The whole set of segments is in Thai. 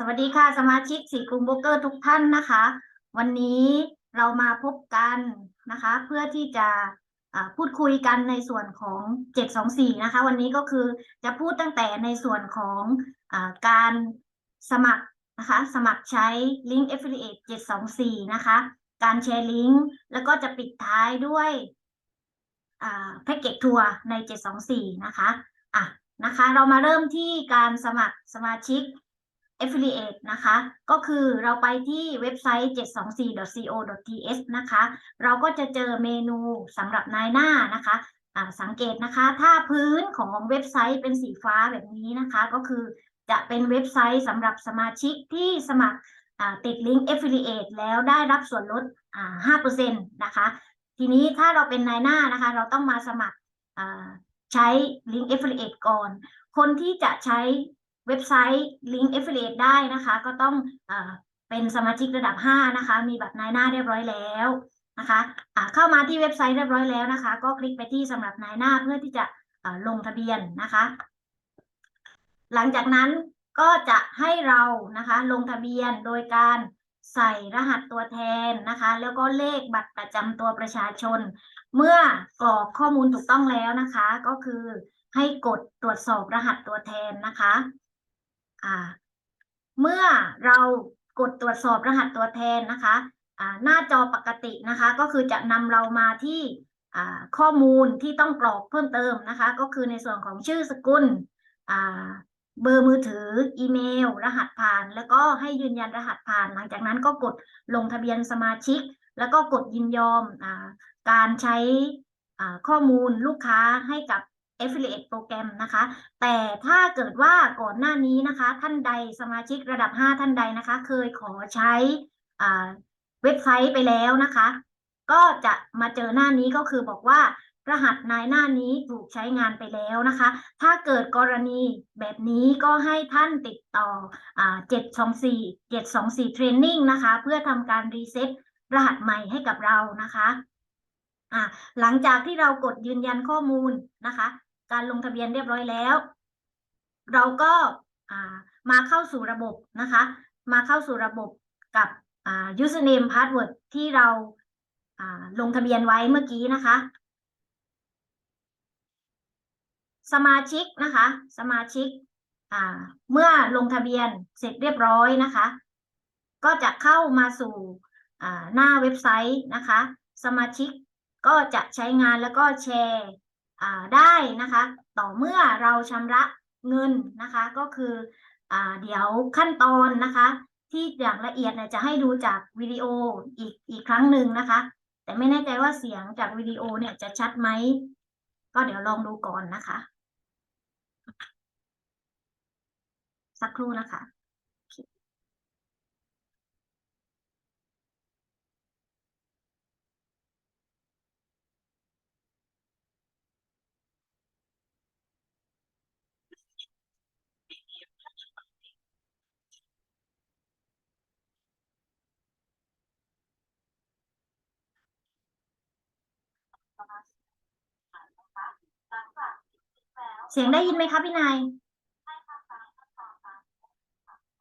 สวัสดีค่ะ สมาชิกสีกลุ่มโบรกเกอร์ทุกท่านนะคะ วันนี้เรามาพบกันนะคะ เพื่อที่จะพูดคุยกันในส่วนของ 724 นะคะ วันนี้ก็คือจะพูดตั้งแต่ในส่วนของอการสมัครนะคะ สมัครใช้ลิงก์ Affiliate 724 นะคะ การแชร์ลิงก์แล้วก็จะปิดท้ายด้วยแพ็กเกจทัวร์ใน 724 นะคะอะนะคะ เรามาเริ่มที่การสมัครสมาชิก affiliate นะคะ ก็คือเราไปที่เว็บไซต์ 724.co.th นะคะ เราก็จะเจอเมนูสำหรับนายหน้านะคะสังเกตนะคะ ถ้าพื้นของเว็บไซต์เป็นสีฟ้าแบบนี้นะคะ ก็คือจะเป็นเว็บไซต์สำหรับสมาชิกที่สมัครติดลิงก์ affiliate แล้วได้รับส่วนลดอ่า5%นะคะ ทีนี้ถ้าเราเป็นนายหน้านะคะ เราต้องมาสมัครใช้ลิงก์ affiliate ก่อน คนที่จะใช้ เว็บไซต์ลิงก์ affiliate ได้นะคะ ก็ต้องเอเป็นสมาชิกระดับ 5 นะคะ มีบัตรนายหน้าเรียบร้อยแล้วนะคะอ่าเข้ามาที่เว็บไซต์เรียบร้อยแล้วนะคะ ก็คลิกไปที่สำหรับนายหน้าเพื่อที่จะลงทะเบียนนะคะ หลังจากนั้นก็จะให้เรานะคะลงทะเบียนโดยการใส่รหัสตัวแทนนะคะ แล้วก็เลขบัตรประจำตัวประชาชน เมื่อกรอกข้อมูลถูกต้องแล้วนะคะ ก็คือให้กดตรวจสอบรหัสตัวแทนนะคะ เมื่อเรากดตรวจสอบรหัสตัวแทนนะคะหน้าจอปกตินะคะก็คือจะนำเรามาที่ข้อมูลที่ต้องกรอกเพิ่มเติมนะคะ ก็คือในส่วนของชื่อสกุลเบอร์มือถือ อีเมล รหัสผ่าน แล้วก็ให้ยืนยันรหัสผ่าน หลังจากนั้นก็กดลงทะเบียนสมาชิก แล้วก็กดยินยอมอการใช้ข้อมูลลูกค้าให้กับ affiliate โปรแกรมนะคะ แต่ถ้าเกิดว่าก่อนหน้านี้นะคะ ท่านใดสมาชิกระดับ 5 ท่านใดนะคะ เคยขอใช้เว็บไซต์ไปแล้วนะคะ ก็จะมาเจอหน้านี้ก็คือบอกว่ารหัสนายหน้านี้ถูกใช้งานไปแล้วนะคะ ถ้าเกิดกรณีแบบนี้ก็ให้ท่านติดต่ออ่า724 724 Training นะคะ เพื่อทำการรีเซ็ตรหัสใหม่ให้กับเรานะคะหลังจากที่เรากดยืนยันข้อมูลนะคะ การลงทะเบียนเรียบร้อยแล้ว เราก็มาเข้าสู่ระบบนะคะ มาเข้าสู่ระบบกับ username password ที่เราลงทะเบียนไว้เมื่อกี้นะคะ สมาชิกนะคะ สมาชิกเมื่อลงทะเบียนเสร็จเรียบร้อยนะคะ ก็จะเข้ามาสู่หน้าเว็บไซต์นะคะ สมาชิกก็จะใช้งานแล้วก็แชร์ ได้นะคะ ต่อเมื่อเราชำระเงินนะคะ ก็คืออเดี๋ยวขั้นตอนนะคะ ที่อย่างละเอียดเนี่ยจะให้ดูจากวิดีโออีกอีกครั้งหนึ่งนะคะ แต่ไม่แน่ใจว่าเสียงจากวิดีโอเนี่ยจะชัดไหม ก็เดี๋ยวลองดูก่อนนะคะ สักครู่นะคะ เสียงได้ยินไหมคะพี่นาย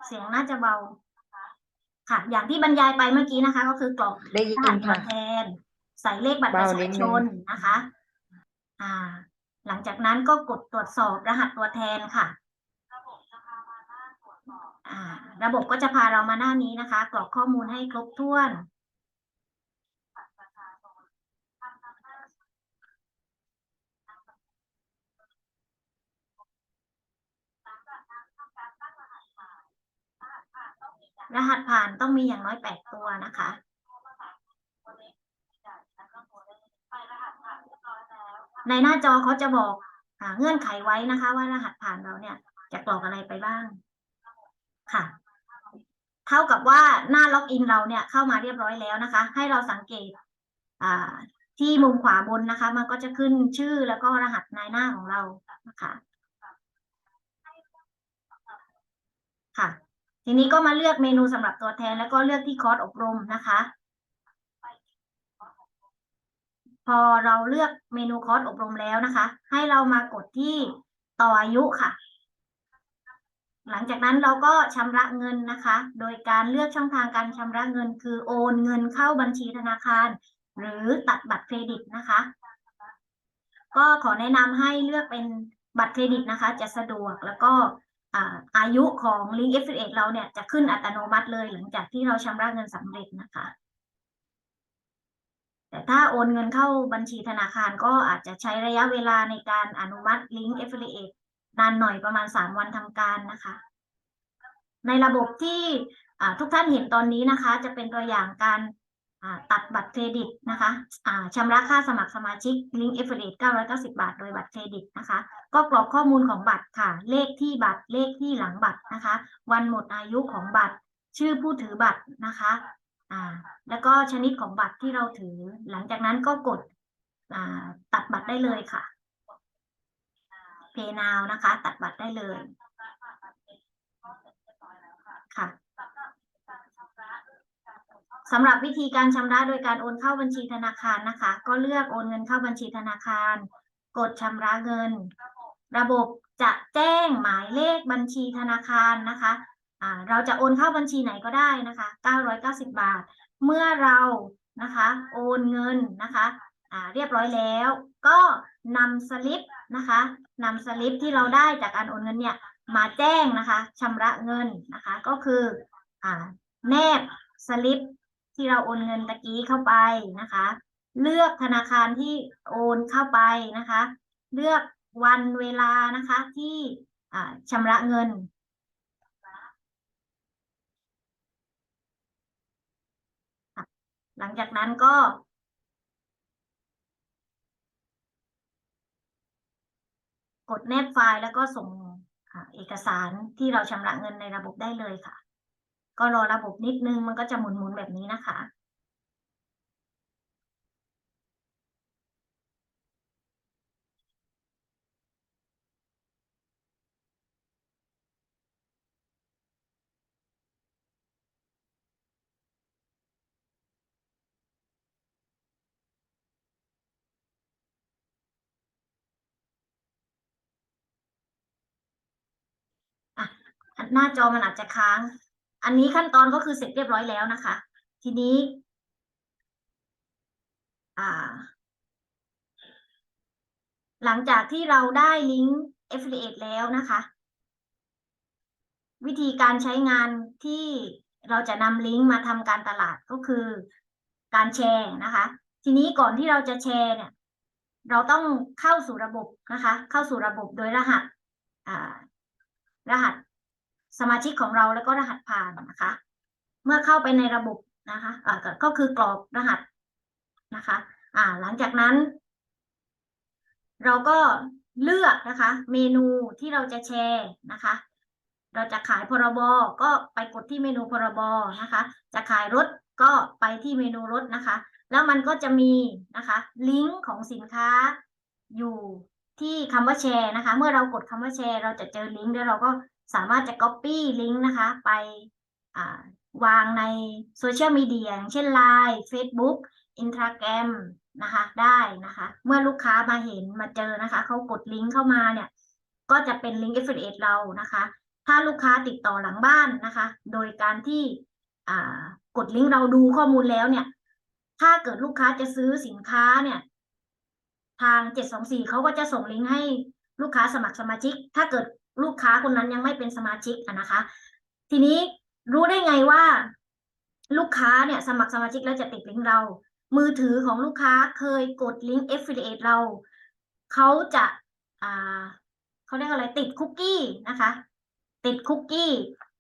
เสียงน่าจะเบา ค่ะ อย่างที่บรรยายไปเมื่อกี้นะคะ ก็คือกรอกได้ยิรหันสตัค่ะวแทน ใส่เลขบัตรประเบาชานิดนึงชนนะคะ อ่า หลังจากนั้นก็กดตรวจสอบรหัสตัวแทนค่ะอ่าระบบก็จะพาเรามาหน้านี้นะคะ กรอกข้อมูลให้ครบถ้วน รหัสผ่านต้องมีอย่างน้อยแปดตัวนะคะ ในหน้าจอเขาจะบอกอเงื่อนไขไว้นะคะ ว่ารหัสผ่านเราเนี่ย จะกรอกอะไรไปบ้าง ค่ะ เท่ากับว่าหน้าล็อกอินเราเนี่ยเข้ามาเรียบร้อยแล้วนะคะ ให้เราสังเกตที่มุมขวาบนนะคะ มันก็จะขึ้นชื่อแล้วก็รหัสนายหน้าของเรานะคะค่ะ ทีนี้ก็มาเลือกเมนูสำหรับตัวแทน แล้วก็เลือกที่คอร์สอบรมนะคะ พอเราเลือกเมนูคอร์สอบรมแล้วนะคะ ให้เรามากดที่ต่ออายุค่ะ หลังจากนั้นเราก็ชำระเงินนะคะ โดยการเลือกช่องทางการชำระเงิน คือโอนเงินเข้าบัญชีธนาคาร หรือตัดบัตรเครดิตนะคะ ก็ขอแนะนำให้เลือกเป็นบัตรเครดิตนะคะ จะสะดวกแล้วก็ อายุของ Link Affiliate เราเนี่ยจะขึ้นอัตโนมัติเลย หลังจากที่เราชำระเงินสำเร็จนะคะ แต่ถ้าโอนเงินเข้าบัญชีธนาคารก็อาจจะใช้ระยะเวลาในการอนุมัติ Link Affiliate นานหน่อยประมาณ 3 วันทำการนะคะ ในระบบที่ทุกท่านเห็นตอนนี้นะคะ จะเป็นตัวอย่างการ ตัดบัตรเครดิตนะคะชำระค่าสมัครสมาชิก Link Affiliate 990 บาท โดยบัตรเครดิตนะคะ ก็กรอกข้อมูลของบัตรค่ะ เลขที่บัตร เลขที่หลังบัตรนะคะ วันหมดอายุของบัตร ชื่อผู้ถือบัตรนะคะแล้วก็ชนิดของบัตรที่เราถือ หลังจากนั้นก็กดตัดบัตรได้เลยค่ะ Pay now นะคะ ตัดบัตรได้เลยค่ะ สำหรับวิธีการชำระโดยการโอนเข้าบัญชีธนาคารนะคะ ก็เลือกโอนเงินเข้าบัญชีธนาคาร กดชำระเงิน ระบบจะแจ้งหมายเลขบัญชีธนาคารนะคะเราจะโอนเข้าบัญชีไหนก็ได้นะคะ 990 บาท เมื่อเรานะคะ โอนเงินนะคะเรียบร้อยแล้ว ก็นำสลิปนะคะนำสลิปที่เราได้จากการโอนเงินเนี่ยมาแจ้งนะคะชำระเงินนะคะ ก็คืออแนบสลิป ที่เราโอนเงินตะกี้เข้าไปนะคะ เลือกธนาคารที่โอนเข้าไปนะคะ เลือกวันเวลานะคะที่ชำระเงินหลังจากนั้นก็ กดแนบไฟล์แล้วก็ส่งเอกสารที่เราชำระเงินในระบบได้เลยค่ะ ก็รอระบบนิดนึงมันก็จะหมุนๆแบบนี้นะคะอะหน้าจอมันอาจจะค้าง อันนี้ขั้นตอนก็คือเสร็จเรียบร้อยแล้วนะคะ ทีนี้ อ่า หลังจากที่เราได้ลิงก์ affiliate แล้วนะคะ วิธีการใช้งานที่เราจะนำลิงก์มาทำการตลาดก็คือการแชร์นะคะ ทีนี้ก่อนที่เราจะแชร์เนี่ย เราต้องเข้าสู่ระบบนะคะ เข้าสู่ระบบโดยรหัสรหัส สมาชิกของเราแล้วก็รหัสผ่านนะคะ เมื่อเข้าไปในระบบนะคะอ่าก็คือกรอกรหัสนะคะอ่าหลังจากนั้น เราก็เลือกนะคะ เมนูที่เราจะแชร์นะคะ เราจะขายพรบก็ไปกดที่เมนูพรบนะคะ จะขายรถก็ไปที่เมนูรถนะคะ แล้วมันก็จะมีนะคะลิงก์ของสินค้าอยู่ที่คำว่าแชร์นะคะ เมื่อเรากดคำว่าแชร์ เราจะเจอลิงก์แล้วเราก็ สามารถจะ copy ลิงก์นะคะ ไปวางในโซเชียลมีเดียอย่างเช่น Line Facebook Instagram นะคะได้นะคะ เมื่อลูกค้ามาเห็นมาเจอนะคะเขากดลิงก์เข้ามาเนี่ย ก็จะเป็นลิงก์ affiliate เรานะคะ ถ้าลูกค้าติดต่อหลังบ้านนะคะ โดยการที่กดลิงก์เราดูข้อมูลแล้วเนี่ย ถ้าเกิดลูกค้าจะซื้อสินค้าเนี่ย ทาง 724เขาก็จะส่งลิงก์ให้ลูกค้าสมัครสมาชิก ถ้าเกิด ลูกค้าคนนั้นยังไม่เป็นสมาชิกนะคะ ทีนี้รู้ได้ไงว่า ลูกค้าเนี่ยสมัครสมาชิกแล้วจะติดลิงก์เรา มือถือของลูกค้าเคยกดลิงก์ affiliate เรา เขาจะอ่าเขาเรียกอะไรติดคุกกี้นะคะ ติดคุกกี้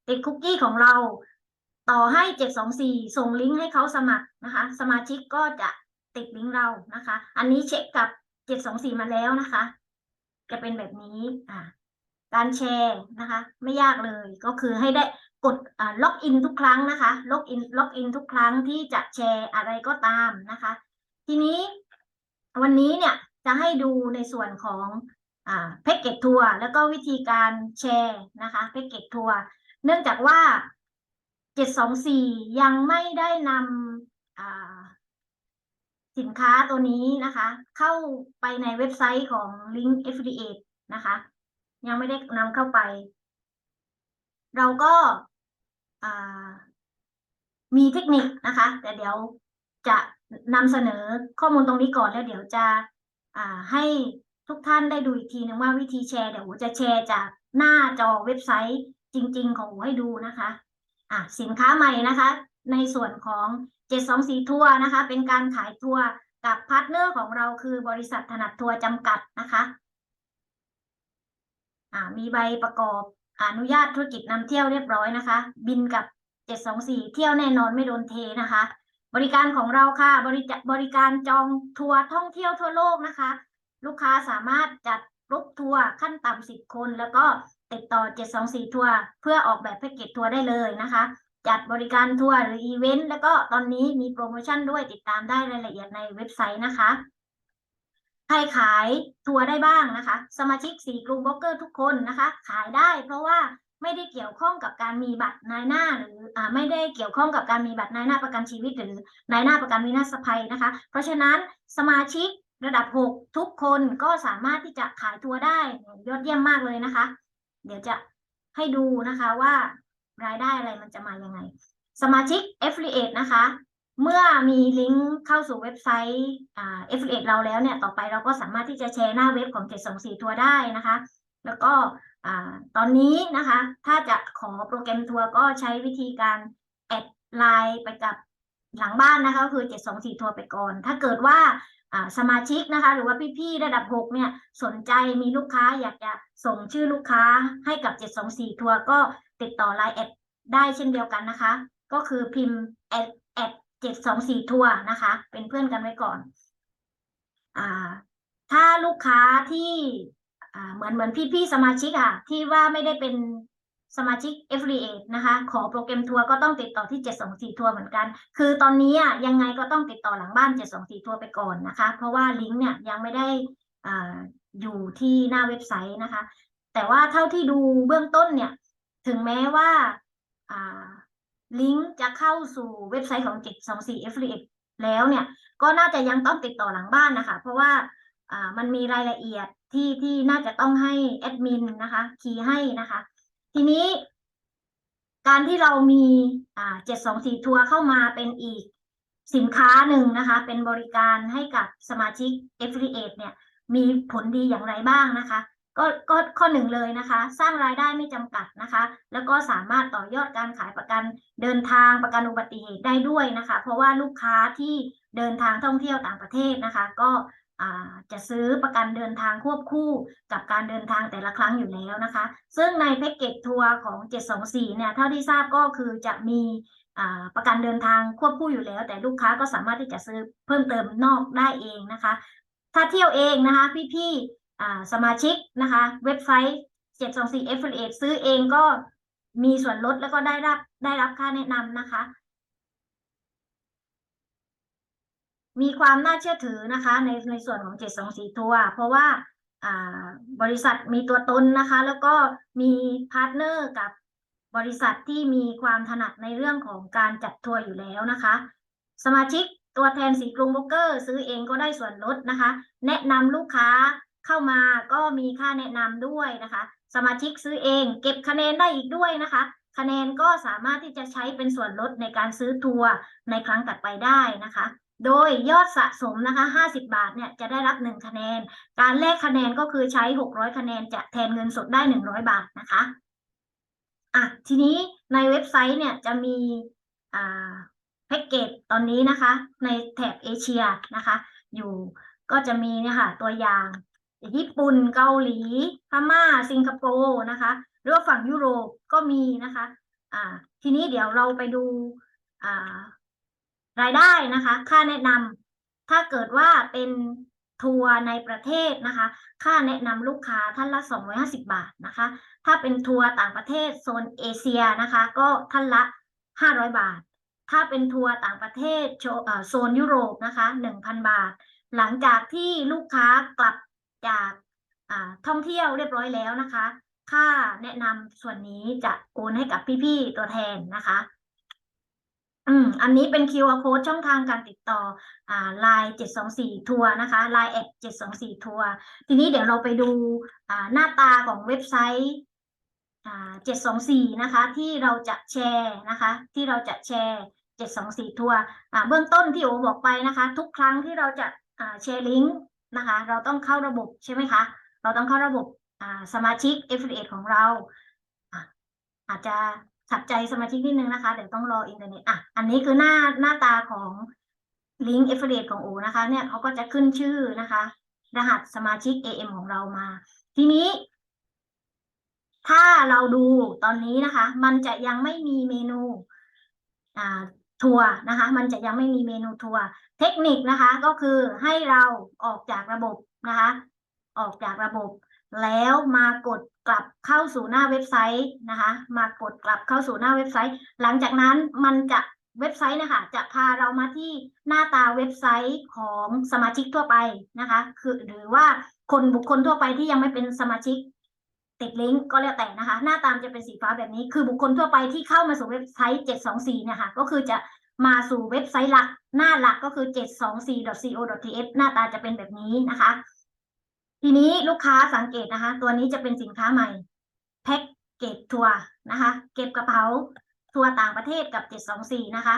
ติดคุกกี้ของเรา ต่อให้724ส่งลิงก์ให้เขาสมัครนะคะ สมาชิกก็จะติดลิงก์เรานะคะ อันนี้เช็คกับ724มาแล้วนะคะ จะเป็นแบบนี้อ่า การแชร์นะคะ ไม่ยากเลยก็คือให้ได้กดล็อกอินทุกครั้งนะคะล็อกอินล็อกอินทุกครั้งที่จะแชร์อะไรก็ตามนะคะ ทีนี้วันนี้เนี่ยจะให้ดูในส่วนของอแพ็กเกจทัวร์แล้วก็วิธีการแชร์นะคะแพ็กเกจทัวร์เนื่องจากว่า 724 ยังไม่ได้นำสินค้าตัวนี้นะคะ เข้าไปในเว็บไซต์ของ Link Affiliate นะคะ ยังไม่ได้นำเข้าไป เราก็มีเทคนิคนะคะ แต่เดี๋ยวจะนำเสนอข้อมูลตรงนี้ก่อนแล้วเดี๋ยวจะให้ทุกท่านได้ดูอีกทีนึงว่าวิธีแชร์เดี๋ยวอูจะแชร์จากหน้าจอเว็บไซต์จริง ๆ ของอูให้ดูนะคะอะสินค้าใหม่นะคะ ในส่วนของ724ทัวร์นะคะ เป็นการขายทัวร์กับพาร์ทเนอร์ของเราคือบริษัทถนัดทัวร์จำกัดนะคะ มีใบประกอบอนุญาตธุรกิจนำเที่ยวเรียบร้อยนะคะ บินกับ 724 เที่ยวแน่นอนไม่โดนเทนะคะ บริการของเราค่ะบริจบริการจองทัวร์ท่องเที่ยวทั่วโลกนะคะ ลูกค้าสามารถจัดกรุ๊ปทัวร์ขั้นต่ำ10คน แล้วก็ติดต่อ 724 ทัวร์เพื่อออกแบบแพ็กเกจทัวร์ได้เลยนะคะ จัดบริการทัวร์หรืออีเวนต์แล้วก็ตอนนี้มีโปรโมชั่นด้วยติดตามได้รายละเอียดในเว็บไซต์นะคะ ใครขายทัวร์ได้บ้างนะคะ สมาชิกสี่กลุ่มบล็อกเกอร์ทุกคนนะคะ ขายได้เพราะว่าไม่ได้เกี่ยวข้องกับการมีบัตรนายหน้า หรืออ่าไม่ได้เกี่ยวข้องกับการมีบัตรนายหน้าประกันชีวิต หรือนายหน้าประกันวินาศภัยนะคะ เพราะฉะนั้นสมาชิกระดับ 6 ทุกคนก็สามารถที่จะขายทัวร์ได้ยอดเยี่ยมมากเลยนะคะ เดี๋ยวจะให้ดูนะคะว่ารายได้อะไรมันจะมายังไง สมาชิก Affiliate นะคะ เมื่อมีลิงก์เข้าสู่เว็บไซต์อ่า Affiliate เราแล้วเนี่ยต่อไปเราก็สามารถที่จะแชร์หน้าเว็บของ 724 ทัวร์ได้นะคะ แล้วก็ตอนนี้นะคะ ถ้าจะขอโปรแกรมทัวร์ก็ใช้วิธีการแอดไลน์ไปกับหลังบ้านนะคะก็คือ 724 ทัวร์ไปก่อน ถ้าเกิดว่าอ่าสมาชิกนะคะ หรือว่าพี่ๆระดับ 6 เนี่ยสนใจมีลูกค้าอยากจะส่งชื่อลูกค้าให้กับ 724 ทัวร์ก็ติดต่อไลน์แอดได้เช่นเดียวกันนะคะ ก็คือพิมพ์แอดแอด 724ทัวร์นะคะ เป็นเพื่อนกันไว้ก่อน อ่า ถ้าลูกค้าที่อ่าเหมือนเหมือนพี่ๆสมาชิกอะที่ว่าไม่ได้เป็นสมาชิก f d a นะคะ ขอโปรแกรมทัวร์ก็ต้องติดต่อที่ 724 ทัวร์เหมือนกัน คือตอนนี้อะยังไงก็ต้องติดต่อหลังบ้าน 724 ทัวร์ไปก่อนนะคะ เพราะว่าลิงก์เนี่ยยังไม่ได้อ่าอยู่ที่หน้าเว็บไซต์นะคะ แต่ว่าเท่าที่ดูเบื้องต้นเนี่ย ถึงแม้ว่าอ่า ลิงก์จะเข้าสู่เว็บไซต์ของ724 Affiliate แล้วเนี่ย ก็น่าจะยังต้องติดต่อหลังบ้านนะคะ เพราะว่าอ่ามันมีรายละเอียดที่ที่น่าจะต้องให้แอดมินนะคะคีย์ให้นะคะ ทีนี้ การที่เรามีอ่า724ทัวร์เข้ามาเป็นอีกสินค้าหนึ่งนะคะ เป็นบริการให้กับสมาชิก Affiliate เนี่ย มีผลดีอย่างไรบ้างนะคะ ก็ก็ข้อหนึ่งเลยนะคะ สร้างรายได้ไม่จำกัดนะคะ แล้วก็สามารถต่อยอดการขายประกันเดินทางประกันอุบัติเหตุได้ด้วยนะคะ เพราะว่าลูกค้าที่เดินทางท่องเที่ยวต่างประเทศนะคะ ก็จะซื้อประกันเดินทางควบคู่กับการเดินทางแต่ละครั้งอยู่แล้วนะคะ ซึ่งในแพ็กเกจทัวร์ของ 724 เนี่ย เท่าที่ทราบก็คือจะมีประกันเดินทางควบคู่อยู่แล้ว แต่ลูกค้าก็สามารถที่จะซื้อเพิ่มเติมนอกได้เองนะคะ ถ้าเที่ยวเองนะคะ พี่ๆอ่ สมาชิกนะคะ เว็บไซต์ 724 Affiliate ซื้อเองก็มีส่วนลดแล้วก็ได้รับได้รับค่าแนะนำนะคะ มีความน่าเชื่อถือนะคะ ในในส่วนของ 724 ทัวร์เพราะว่าบริษัทมีตัวตนนะคะ แล้วก็มีพาร์ทเนอร์กับบริษัทที่มีความถนัดในเรื่องของการจัดทัวร์อยู่แล้วนะคะ สมาชิกตัวแทนสีกรุงโบรกเกอร์ ซื้อเองก็ได้ส่วนลดนะคะ แนะนำลูกค้า เข้ามาก็มีค่าแนะนำด้วยนะคะ สมาชิกซื้อเอง เก็บคะแนนได้อีกด้วยนะคะ คะแนนก็สามารถที่จะใช้เป็นส่วนลดในการซื้อทัวร์ในครั้งถัดไปได้นะคะ โดยยอดสะสมนะคะ 50 บาทเนี่ยจะได้รับ 1 คะแนน การแลกคะแนนก็คือใช้ 600 คะแนนจะแทนเงินสดได้ 100 บาทนะคะอะทีนี้ในเว็บไซต์เนี่ยจะมีอ่าแพ็กเกจตอนนี้นะคะ ในแถบเอเชียนะคะ อยู่ก็จะมีเนี่ยค่ะตัวอย่าง ญี่ปุ่นเกาหลีพม่า สิงคโปร์นะคะหรือว่าฝั่งยุโรปก็มีนะคะอ่าทีนี้เดี๋ยวเราไปดูอ่ารายได้นะคะ ค่าแนะนำถ้าเกิดว่าเป็นทัวร์ในประเทศนะคะ ค่าแนะนำลูกค้าท่านละ 250 บาทนะคะ ถ้าเป็นทัวร์ต่างประเทศโซนเอเชียนะคะ ก็ท่านละ 500 บาท ถ้าเป็นทัวร์ต่างประเทศโชเอ่อโซนยุโรปนะคะ 1,000 บาท หลังจากที่ลูกค้ากลับ จากท่องเที่ยวเรียบร้อยแล้วนะคะ ค่าแนะนำส่วนนี้จะโอนให้กับพี่ๆตัวแทนนะคะ อืม อันนี้เป็น QR code ช่องทางการติดต่ออ่า Line 724ทัวร์นะคะ Line แอด724ทัวร์ทีนี้เดี๋ยวเราไปดูอ่าหน้าตาของเว็บไซต์อ่าเจ็ดสองสี่นะคะ ที่เราจะแชร์นะคะ ที่เราจะแชร์เจ็ดสองสี่ทัวร์อ่าเบื้องต้นที่โอบอกไปนะคะ ทุกครั้งที่เราจะอ่าแชร์ลิงก์ นะคะ เราต้องเข้าระบบใช่ไหมคะ เราต้องเข้าระบบสมาชิก affiliate ของเรา อาจจะขัดใจสมาชิกนิดนึงนะคะ เดี๋ยวต้องรออินเทอร์เน็ตอะอันนี้คือหน้าหน้าตาของลิงก์ affiliate ของโอนะคะ เนี่ยเขาก็จะขึ้นชื่อนะคะ รหัสสมาชิก AM ของเรามา ทีนี้ ถ้าเราดูตอนนี้นะคะ มันจะยังไม่มีเมนูอ่า ทัวร์นะคะ มันจะยังไม่มีเมนูทัวร์เทคนิคนะคะก็คือให้เราออกจากระบบนะคะ ออกจากระบบ แล้วมากดกลับเข้าสู่หน้าเว็บไซต์นะคะ มากดกลับเข้าสู่หน้าเว็บไซต์ หลังจากนั้นมันจะเว็บไซต์นะคะจะพาเรามาที่หน้าตาเว็บไซต์ของสมาชิกทั่วไปนะคะ คือหรือว่าคนบุคคลทั่วไปที่ยังไม่เป็นสมาชิก ติดลิงก์ก็แล้วแต่นะคะ หน้าตามจะเป็นสีฟ้าแบบนี้ คือบุคคลทั่วไปที่เข้ามาสู่เว็บไซต์ 724เนี่ยค่ะก็คือจะมาสู่เว็บไซต์หลัก หน้าหลักก็คือ 724.co.th หน้าตาจะเป็นแบบนี้นะคะ ทีนี้ลูกค้าสังเกตนะคะ ตัวนี้จะเป็นสินค้าใหม่แพ็กเกจทัวร์นะคะ เก็บกระเป๋าทัวร์ต่างประเทศกับ 724 นะคะ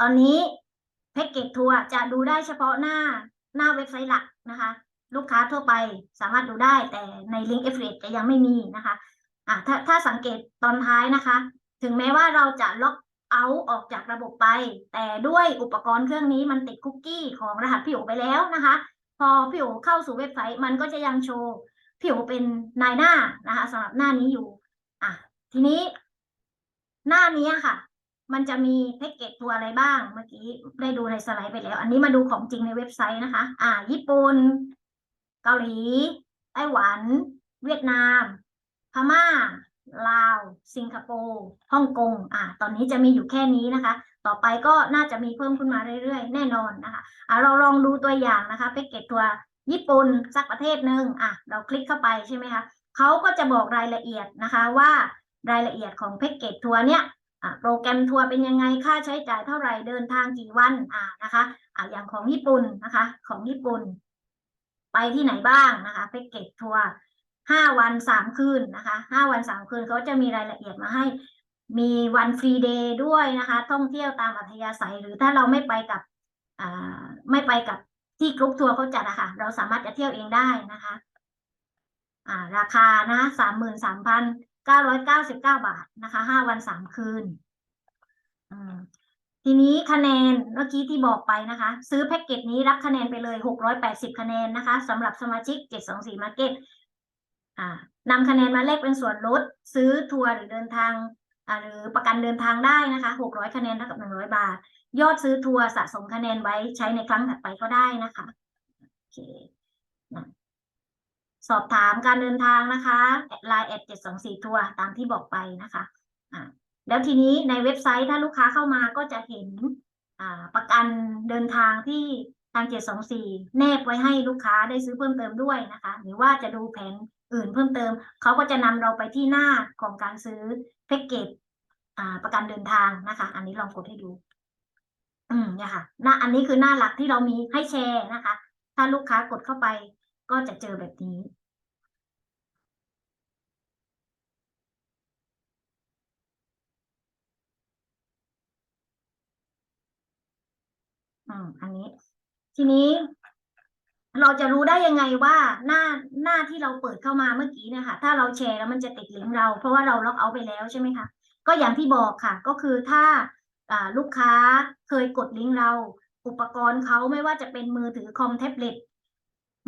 ตอนนี้แพ็กเกจทัวร์จะดูได้เฉพาะหน้าหน้าเว็บไซต์หลักนะคะ ลูกค้าทั่วไปสามารถดูได้แต่ในลิงก์ affiliate จะยังไม่มีนะคะอ่าถ้าถ้าสังเกตตอนท้ายนะคะ ถึงแม้ว่าเราจะล็อกเอาออกจากระบบไป แต่ด้วยอุปกรณ์เครื่องนี้มันติดคุกกี้ของรหัสพี่โอไปแล้วนะคะ พอพี่โอเข้าสู่เว็บไซต์มันก็จะยังโชว์พี่โอเป็นนายหน้านะคะสำหรับหน้านี้อยู่อะทีนี้ หน้านี้ค่ะ มันจะมีแพ็กเกจทัวอะไรบ้าง เมื่อกี้ได้ดูในสไลด์ไปแล้ว อันนี้มาดูของจริงในเว็บไซต์นะคะ อ่า ญี่ปุ่น เกาหลีไต้หวัน เวียดนาม พม่า ลาว สิงคโปร์ฮ่องกงอ่าตอนนี้จะมีอยู่แค่นี้นะคะ ต่อไปก็น่าจะมีเพิ่มขึ้นมาเรื่อยๆ แน่นอนนะคะอ่าเราลองดูตัวอย่างนะคะแพ็กเกจทัวร์ญี่ปุ่นสักประเทศหนึ่งอะเราคลิกเข้าไปใช่ไหมคะเขาก็จะบอกรายละเอียดนะคะว่ารายละเอียดของแพ็กเกจทัวร์เนี่ยโปรแกรมทัวร์เป็นยังไงค่าใช้จ่ายเท่าไหร่เดินทางกี่วันอ่านะคะอ่าอย่างของญี่ปุ่นนะคะ ของญี่ปุ่น ไปที่ไหนบ้างนะคะแพ็กเกจทัวร์ห้าวันสามคืนนะคะห้าวันสามคืนเขาจะมีรายละเอียดมาให้ มีวันฟรีเดย์ด้วยนะคะ ท่องเที่ยวตามอัธยาศัย หรือถ้าเราไม่ไปกับไม่ไปกับที่กรุ๊ปทัวร์เขาจัดอะค่ะ เราสามารถจะเที่ยวเองได้นะคะาราคานะสามหมื่นสามพันเก้าร้อยเก้าสิบเก้าบาทนะคะห้าวันสามคืนอ ทีนี้คะแนนเมื่อกี้ที่บอกไปนะคะ ซื้อแพ็กเกจนี้รับคะแนนไปเลย 680 คะแนนนะคะสำหรับสมาชิก 724 Market อ่านำคะแนนมาแลกเป็นส่วนลด ซื้อทัวร์หรือเดินทางหรือประกันเดินทางได้นะคะ 600 คะแนนเท่ากับ 100 บาท ยอดซื้อทัวร์สะสมคะแนนไว้ใช้ในครั้งถัดไปก็ได้นะคะโอเคสอบถามการเดินทางนะคะไลน์แอด724ทัวร์ตามที่บอกไปนะคะอ่า แล้วทีนี้ในเว็บไซต์ถ้าลูกค้าเข้ามาก็จะเห็นประกันเดินทางที่ทาง 724 แนบไว้ให้ลูกค้าได้ซื้อเพิ่มเติมด้วยนะคะ หรือว่าจะดูแผนอื่นเพิ่มเติม เขาก็จะนำเราไปที่หน้าของการซื้อแพ็กเกจประกันเดินทางนะคะ อันนี้ลองกดให้ดู อืมเนี่ยค่ะ หน้าอันนี้คือหน้าหลักที่เรามีให้แชร์นะคะ ถ้าลูกค้ากดเข้าไปก็จะเจอแบบนี้ อืมอันนี้ ทีนี้ เราจะรู้ได้ยังไงว่าหน้าหน้าที่เราเปิดเข้ามาเมื่อกี้เนี่ยค่ะ ถ้าเราแชร์แล้วมันจะติดลิงก์เรา เพราะว่าเราล็อกเอาไปแล้วใช่ไหมคะก็อย่างที่บอกค่ะ ก็คือถ้าลูกค้าเคยกดลิงก์เรา อุปกรณ์เขาไม่ว่าจะเป็นมือถือคอมแท็บเล็ต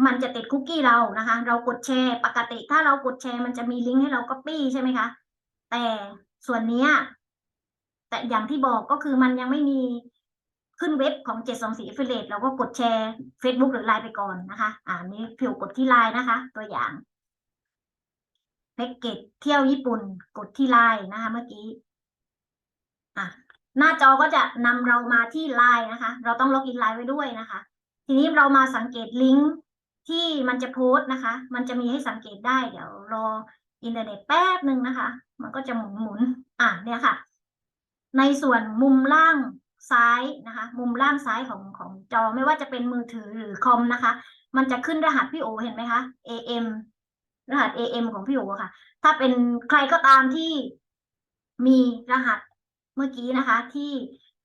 มันจะติดคุกกี้เรานะคะ เรากดแชร์ ปกติถ้าเรากดแชร์มันจะมีลิงก์ให้เรา copy ใช่ไหมคะ แต่ส่วนนี้แต่อย่างที่บอกก็คือมันยังไม่มี ขึ้นเว็บของ724 Affiliate เราก็กดแชร์ Facebook หรือ Line ไปก่อนนะคะ อ่านี้ผิวกดที่ Line นะคะ ตัวอย่างแพ็กเกจเที่ยวญี่ปุ่นกดที่ Line นะคะเมื่อกี้อะหน้าจอก็จะนำเรามาที่ Line นะคะ เราต้องล็อกอิน Line ไว้ด้วยนะคะ ทีนี้เรามาสังเกตลิงก์ที่มันจะโพสต์นะคะ มันจะมีให้สังเกตได้ เดี๋ยวรออินเทอร์เน็ตแป๊บหนึ่งนะคะ มันก็จะหมุนหมุนอะเนี่ยค่ะ ในส่วนมุมล่าง ซ้ายนะคะ มุมล่างซ้ายของของจอไม่ว่าจะเป็นมือถือหรือคอมนะคะ มันจะขึ้นรหัสพี่โอเห็นไหมคะ AM รหัส AM ของพี่โอค่ะ ถ้าเป็นใครก็ตามที่มีรหัสเมื่อกี้นะคะ ที่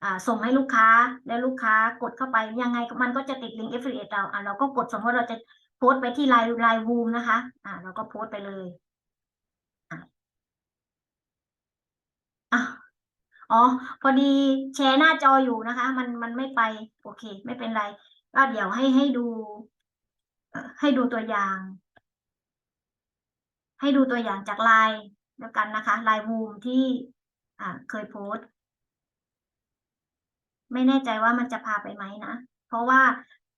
อ่าส่งให้ลูกค้าแล้วลูกค้ากดเข้าไปยังไงมันก็จะติดลิงก์ affiliate เราอะเราก็กดสมมติเราจะโพสต์ไปที่ไลน์ไลน์วูมนะคะ อ่าเราก็โพสต์ไปเลยอะ อ๋อ พอดีแชร์หน้าจออยู่นะคะ มันมันไม่ไป โอเค ไม่เป็นไรก็เดี๋ยวให้ให้ดูให้ดูตัวอย่าง ให้ดูตัวอย่างจากไลน์แล้วกันนะคะไลน์วูมที่อ่าเคยโพสต์ ไม่แน่ใจว่ามันจะพาไปไหมนะ เพราะว่า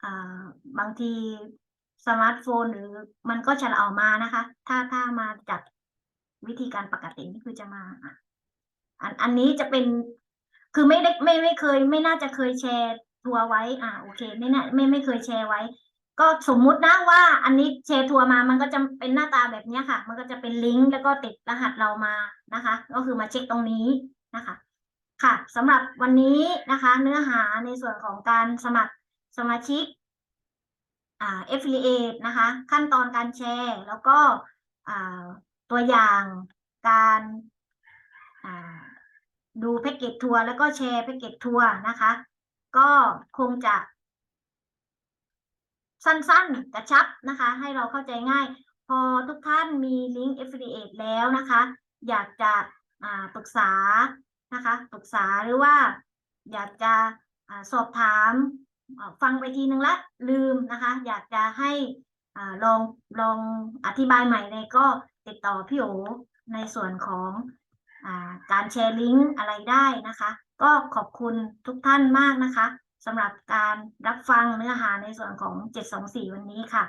อ่าบางทีสมาร์ทโฟนหรือมันก็จะเอามานะคะ ถ้าถ้ามาจากวิธีการปกตินี่คือจะมาอะ อันอันนี้จะเป็น คือไม่ได้ไม่ไม่เคย ไม่น่าจะเคยแชร์ทัวร์ไว้ อ่าโอเค ไม่น่าไม่ไม่เคยแชร์ไว้ ก็สมมุตินะว่า อันนี้แชร์ทัวร์มามันก็จะเป็นหน้าตาแบบนี้ค่ะ มันก็จะเป็นลิงก์แล้วก็ติดรหัสเรามานะคะ ก็คือมาเช็คตรงนี้นะคะ ค่ะสำหรับวันนี้นะคะ เนื้อหาในส่วนของการสมัครสมาชิกอ่า affiliate นะคะ ขั้นตอนการแชร์ แล้วก็อ่าตัวอย่างการอ่า ดูแพ็กเกจทัวร์แล้วก็แชร์แพ็กเกจทัวร์นะคะ ก็คงจะ สั้นๆกระชับนะคะ ให้เราเข้าใจง่าย พอทุกท่านมีลิงก์ affiliate แล้วนะคะ อยากจะปรึกษานะคะปรึกษาหรือว่า อยากจะอ่าสอบถามฟังไปทีนึงละลืมนะคะ อยากจะให้อลองลองอธิบายใหม่เลยก็ติดต่อพี่โอในส่วนของ การแชร์ลิงก์อะไรได้นะคะ ก็ขอบคุณทุกท่านมากนะคะสำหรับการรับฟังเนื้อหาในส่วนของ 724 วันนี้ค่ะ